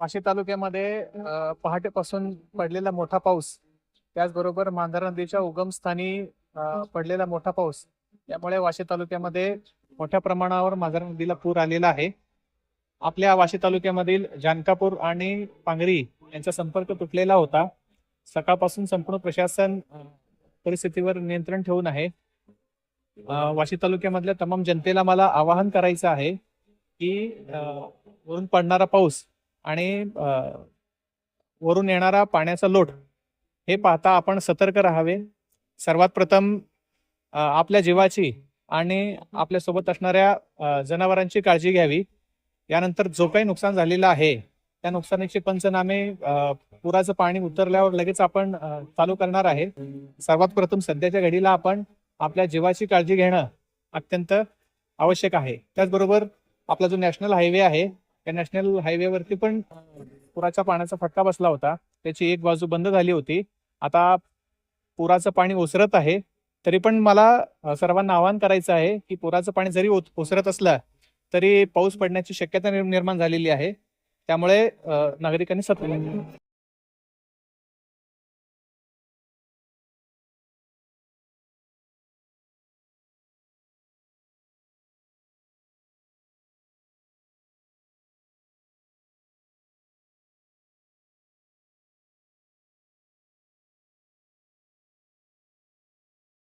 वाशी तालुक्यामध्ये पहाटेपासून पडलेला मोठा पाऊस. त्याचबरोबर मांजरा नदीच्या उगमस्थानी पडलेला मोठा पाऊस. यामुळे वाशी तालुक्यामध्ये मोठ्या प्रमाणावर मांजरा नदीला पूर आलेला आहे. आपल्या वाशी तालुक्यामधील जानकापूर आणि पांगरी यांचा संपर्क तुटलेला होता. सकाळपासून संपूर्ण प्रशासन परिस्थितीवर नियंत्रण ठेवून आहे. वाशी तालुक्यामधल्या तमाम जनतेला मला आवाहन करायचं आहे की वरून पडणारा पाऊस आणि वरून येणारा पाण्याचा लोट हे पाहता आपण सतर्क राहावे. सर्वात प्रथम आपल्या जीवाची आणि आपल्यासोबत असणाऱ्या जनावरांची काळजी घ्यावी. यानंतर जो काही नुकसान झालेलं आहे त्या नुकसानीचे पंचनामे पुराचं पाणी उतरल्यावर लगेच आपण चालू करणार आहे. सर्वात प्रथम सध्याच्या घडीला आपण आपल्या जीवाची काळजी घेणं अत्यंत आवश्यक आहे. त्याचबरोबर आपला जो नॅशनल हायवे आहे त्या नॅशनल हायवेवरती पण पुराच्या पाण्याचा फटका बसला होता. त्याची एक बाजू बंद झाली होती. आता पुराचं पाणी ओसरत आहे. तरी पण मला सर्वांना आवाहन करायचं आहे की पुराचं पाणी जरी ओसरत असलं तरी पाऊस पडण्याची शक्यता निर्माण झालेली आहे. त्यामुळे नागरिकांनी सतर्क